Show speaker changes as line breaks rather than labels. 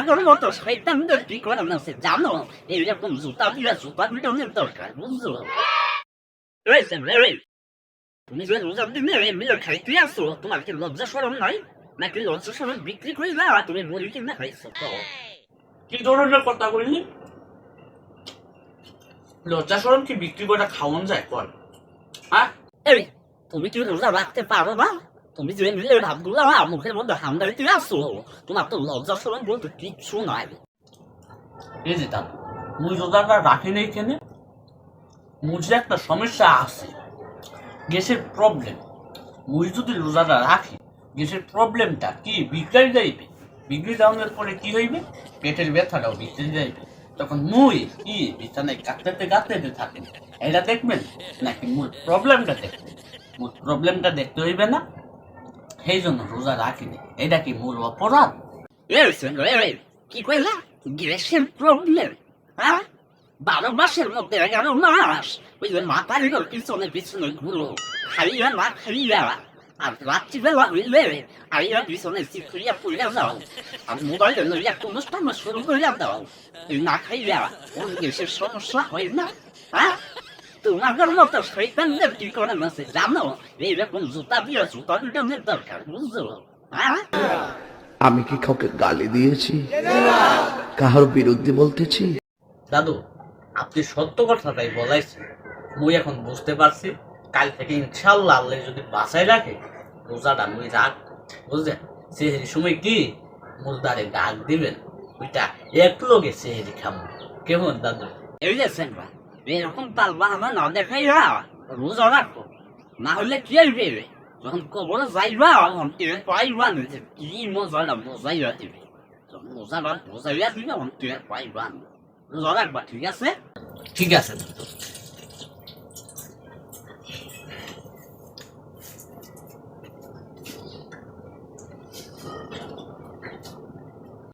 তোমার মতো শয়তানদের কি করে আছে জানো এইরকম জুতা দিয়ে জুতা বিটনের দরকার বুঝছ. তুমি যে রোজা দিনে মিলে খাইতে আসো তোমার কি লজ্জা সরম নাই নাকি লজ্জা সরম বিক্রি করে না তুমি মুরগি কিনে খাইছো তো
কি ধরনের কথা বললি লজ্জা সরম কি বিক্রি করে খাওয়ান যায় বল হ্যাঁ
তুমি কি রোজা রাখতে পারো না তুমি যে ভাবগুলো আমার মুখের মধ্যে নেই
কেনে মুঝে একটা সমস্যা গ্যাসের প্রবলেম যদি গ্যাসের প্রবলেমটা কি বিগড়ে যাইবে পরে কি হইবে পেটের ব্যথাটাও বিগড়ে যাইবে তখন মুই কি বিছানায় কাঁদতে কাঁদতে থাকেন এটা দেখবেন নাকি মূল প্রবলেমটা দেখবেন মূল প্রবলেমটা দেখতে হইবে না সেই জন্য রোজা রাখিনি। এটা কি মূল অপরাধ?
কি কইলা? গ্যাসের প্রবলেম হ্যাঁ? বারো মাসের মধ্যে এগারো মাস। ওই যে মাথার উপর পিছনে পিছনে ঘুরো। খাইয়া না খাইয়া, আর রাত্রিবেলা হইলে আইয়া পিছনে চিকুরিয়া পুড়িয়া যাও। আর মোবাইলে লইয়া কোনো শুরু করিয়া দাও। না খাইয়া ওর গ্যাসের সমস্যা হয় না হ্যাঁ? মতো শৈতানদের কি করে আছে জানো এইরকম জুতা দিয়ে জুতা দুজনের দরকার বুঝছ
আমি কি কাউকে গালি দিয়েছি? কাহার বিরুদ্ধে বলতেছি?
দাদু আপনি সত্য কথাটাই বলাইছেন। মুই এখন বুঝতে পারছি কাল থেকে ইনশাল্লাহ আল্লাহ যদি বাঁচাই রাখে রোজাটা মুই রাখ। বুঝলেন? সেহেরি সময় কি? মুলদারে ডাক দিবেন। ওইটা এক লোকে সেহেরি খামো। কেমন দাদু?
এই যে এরকম পালবা আমার না দেখাইবা রোজা রাখো না হলে কি হইবে যখন কবরে যাইবা অন্তিমে পাইবা না কি মজা না মজাইয়া দিবে? মজা না মজাইয়া দিবে অন্তিমে পাইবা না রোজা রাখবা ঠিক আছে?
ঠিক আছে।